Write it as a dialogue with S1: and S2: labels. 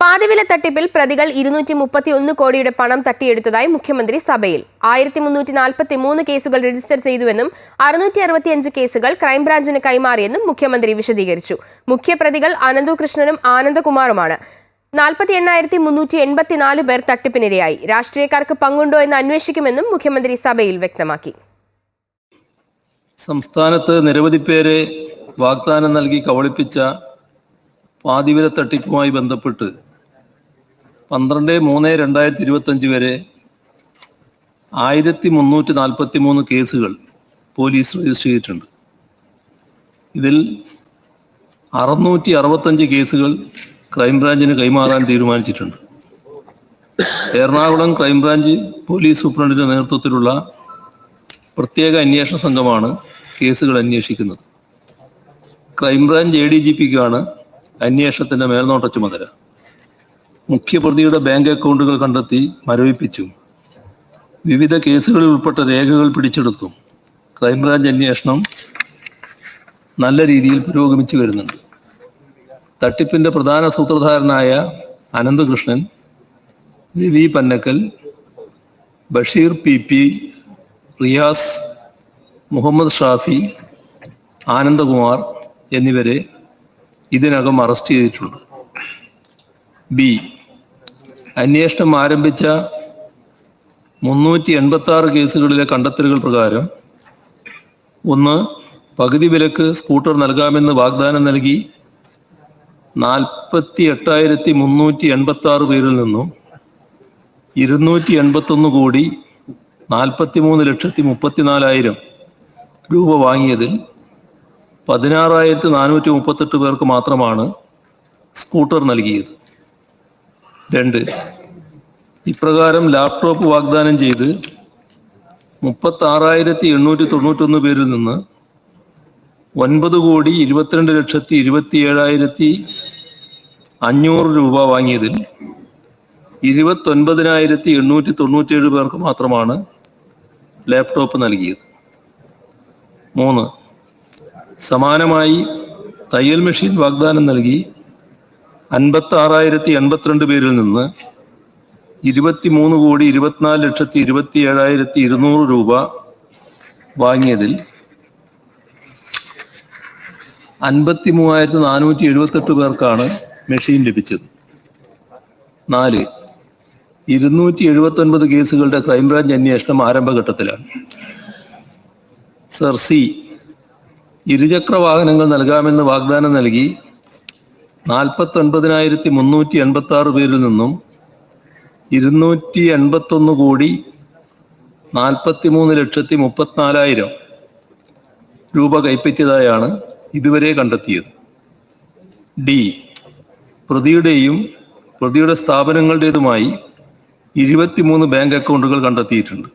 S1: പാതിവില തട്ടിപ്പിൽ പ്രതികൾ ഇരുന്നൂറ്റി മുപ്പത്തി ഒന്ന് കോടിയുടെ പണം തട്ടിയെടുത്തതായി മുഖ്യമന്ത്രി സഭയിൽ. ആയിരത്തി മുന്നൂറ്റി നാൽപ്പത്തി മൂന്ന് കേസുകൾ രജിസ്റ്റർ ചെയ്തുവെന്നും അറുന്നൂറ്റി അറുപത്തിയഞ്ച് കേസുകൾ ക്രൈംബ്രാഞ്ചിന് കൈമാറിയെന്നും മുഖ്യമന്ത്രി വിശദീകരിച്ചു. മുഖ്യപ്രതികൾ അനന്തു കൃഷ്ണനും ആനന്ദകുമാറുമാണ്. നാൽപ്പത്തി എണ്ണായിരത്തി മുന്നൂറ്റി എൺപത്തിനാല് പേർ തട്ടിപ്പിനിരയായി. രാഷ്ട്രീയക്കാർക്ക് പങ്കുണ്ടോ എന്ന് അന്വേഷിക്കുമെന്നും മുഖ്യമന്ത്രി സഭയിൽ വ്യക്തമാക്കി.
S2: സംസ്ഥാനത്ത് നിരവധി പേരെ വാഗ്ദാനം നൽകി കവളിപ്പിച്ച പാതിവില തട്ടിപ്പുമായി ബന്ധപ്പെട്ട് പന്ത്രണ്ട് മൂന്ന് രണ്ടായിരത്തി ഇരുപത്തഞ്ച് വരെ ആയിരത്തി മുന്നൂറ്റി നാൽപ്പത്തി മൂന്ന് കേസുകൾ പോലീസ് രജിസ്റ്റർ ചെയ്തിട്ടുണ്ട്. ഇതിൽ അറുന്നൂറ്റി അറുപത്തഞ്ച് കേസുകൾ ക്രൈംബ്രാഞ്ചിന് കൈമാറാൻ തീരുമാനിച്ചിട്ടുണ്ട്. എറണാകുളം ക്രൈംബ്രാഞ്ച് പോലീസ് സൂപ്രണ്ടിന്റെ നേതൃത്വത്തിലുള്ള പ്രത്യേക അന്വേഷണ സംഘമാണ് കേസുകൾ അന്വേഷിക്കുന്നത്. Crime branch A D G പിക്കാണ് അന്വേഷണത്തിന്റെ മേൽനോട്ട ചുമതല. മുഖ്യപ്രതിയുടെ ബാങ്ക് അക്കൗണ്ടുകൾ കണ്ടെത്തി മരവിപ്പിച്ചു. വിവിധ കേസുകളിൽ ഉൾപ്പെട്ട രേഖകൾ പിടിച്ചെടുത്തു. ക്രൈംബ്രാഞ്ച് അന്വേഷണം നല്ല രീതിയിൽ പുരോഗമിച്ചു വരുന്നുണ്ട്. തട്ടിപ്പിന്റെ പ്രധാന സൂത്രധാരനായ Ananthakrishnan V V Pannakkal Basheer P P Riyas Muhammad Shafi Anandakumar എന്നിവരെ ഇതിനകം അറസ്റ്റ് ചെയ്തിട്ടുണ്ട്. ബി. അന്വേഷണം ആരംഭിച്ച മുന്നൂറ്റി എൺപത്തി ആറ് കേസുകളിലെ കണ്ടെത്തലുകൾ പ്രകാരം ഒന്ന് പകുതി വിലക്ക് സ്കൂട്ടർ നൽകാമെന്ന് വാഗ്ദാനം നൽകി നാൽപ്പത്തി എട്ടായിരത്തി മുന്നൂറ്റി എൺപത്തി ആറ് പേരിൽ നിന്നും ഇരുന്നൂറ്റി എൺപത്തൊന്ന് കോടി നാൽപ്പത്തി മൂന്ന് ലക്ഷത്തി മുപ്പത്തിനാലായിരം രൂപ വാങ്ങിയതിൽ പതിനാറായിരത്തി നാനൂറ്റി മുപ്പത്തെട്ട് പേർക്ക് മാത്രമാണ് സ്കൂട്ടർ നൽകിയത്. രണ്ട്. ഇപ്രകാരം ലാപ്ടോപ്പ് വാഗ്ദാനം ചെയ്ത് മുപ്പത്തി ആറായിരത്തി എണ്ണൂറ്റി തൊണ്ണൂറ്റൊന്ന് പേരിൽ നിന്ന് ഒൻപത് കോടി ഇരുപത്തിരണ്ട് ലക്ഷത്തി ഇരുപത്തി ഏഴായിരത്തി അഞ്ഞൂറ് രൂപ വാങ്ങിയതിൽ ഇരുപത്തൊൻപതിനായിരത്തി എണ്ണൂറ്റി തൊണ്ണൂറ്റിയേഴ് പേർക്ക് മാത്രമാണ് ലാപ്ടോപ്പ് നൽകിയത്. മൂന്ന്. സമാനമായി തയ്യൽ മെഷീൻ വാഗ്ദാനം നൽകി അൻപത്തി ആറായിരത്തി എൺപത്തിരണ്ട് പേരിൽ നിന്ന് ഇരുപത്തിമൂന്ന് കോടി ഇരുപത്തിനാല് ലക്ഷത്തി ഇരുപത്തി ഏഴായിരത്തി ഇരുന്നൂറ് രൂപ വാങ്ങിയതിൽ അൻപത്തി മൂവായിരത്തി നാനൂറ്റി എഴുപത്തെട്ട് പേർക്കാണ് മെഷീൻ ലഭിച്ചത്. നാല് ഇരുന്നൂറ്റി എഴുപത്തി ഒൻപത് കേസുകളുടെ ക്രൈംബ്രാഞ്ച് അന്വേഷണം ആരംഭഘട്ടത്തിലാണ്. സർ സി ഇരുചക്ര വാഹനങ്ങൾ നൽകാമെന്ന് വാഗ്ദാനം നൽകി നാൽപ്പത്തി ഒൻപതിനായിരത്തി മുന്നൂറ്റി എൺപത്തി ആറ് പേരിൽ നിന്നും ഇരുന്നൂറ്റി എൺപത്തൊന്ന് കോടി നാൽപ്പത്തി മൂന്ന് ലക്ഷത്തി മുപ്പത്തിനാലായിരം രൂപ കൈപ്പറ്റിയതായാണ് ഇതുവരെ കണ്ടെത്തിയത്. ഡി. പ്രതിയുടെയും പ്രതിയുടെ സ്ഥാപനങ്ങളുടേതുമായി ഇരുപത്തിമൂന്ന് ബാങ്ക് അക്കൗണ്ടുകൾ കണ്ടെത്തിയിട്ടുണ്ട്.